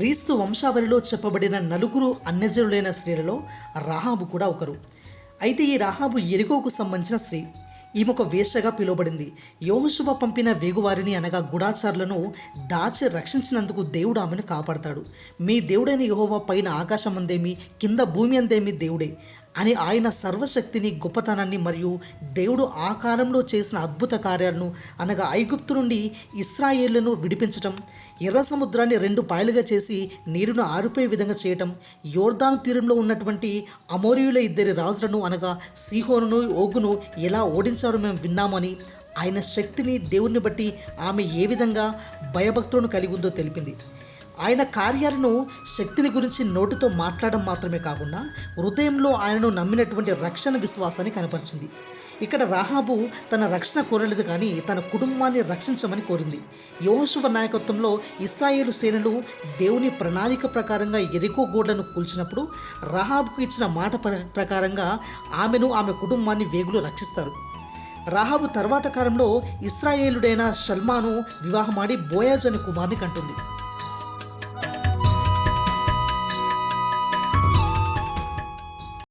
క్రీస్తు వంశావళిలో చెప్పబడిన నలుగురు అన్యజనులైన స్త్రీలలో రాహాబు కూడా ఒకరు. అయితే ఈ రాహాబు ఎరుకోకు సంబంధించిన స్త్రీ. ఈమె ఒక వేషగా పిలువబడింది. యోహశుభ పంపిన వేగువారిని అనగా గుడాచారులను దాచి రక్షించినందుకు దేవుడు ఆమెను కాపాడతాడు. మీ దేవుడైన యెహోవా పైన ఆకాశం అందేమి కింద భూమి అందేమి దేవుడే. అని ఆయన సర్వశక్తిని గొప్పతనాన్ని మరియు దేవుడు ఆ కాలంలో చేసిన అద్భుత కార్యాలను అనగా ఐగుప్తు నుండి ఇస్రాయేళ్ళను విడిపించటం ఎర్ర సముద్రాన్ని రెండు పాయలుగా చేసి నీరును ఆరిపోయే విధంగా చేయటం యోర్దాను తీరంలో ఉన్నటువంటి అమోరియుల ఇద్దరి రాజులను అనగా సీహోనును ఓగును ఎలా ఓడించారో మేము విన్నామని ఆయన శక్తిని దేవుణ్ణి బట్టి ఆమె ఏ విధంగా భయభక్తులను కలిగి ఉందో తెలిపింది. ఆయన కార్యాలను శక్తిని గురించి నోటితో మాట్లాడడం మాత్రమే కాకుండా హృదయంలో ఆయనను నమ్మినటువంటి రక్షణ విశ్వాసాన్ని కనపరిచింది. ఇక్కడ రాహాబు తన రక్షణ కోరలేదు కానీ తన కుటుంబాన్ని రక్షించమని కోరింది. యోహశువ నాయకత్వంలో ఇస్రాయేలు సేనలు దేవుని ప్రణాళిక ప్రకారంగా ఎరికో గోడ్లను కూల్చినప్పుడు రహాబుకు ఇచ్చిన మాట ప్ర- ప్రకారంగా ఆమెను ఆమె కుటుంబాన్ని వేగులు రక్షిస్తారు. రాహాబు తర్వాత కాలంలో ఇస్రాయేలుడైన షల్మాను వివాహమాడి బోయాజ్ అనే కుమార్ని కంటుంది.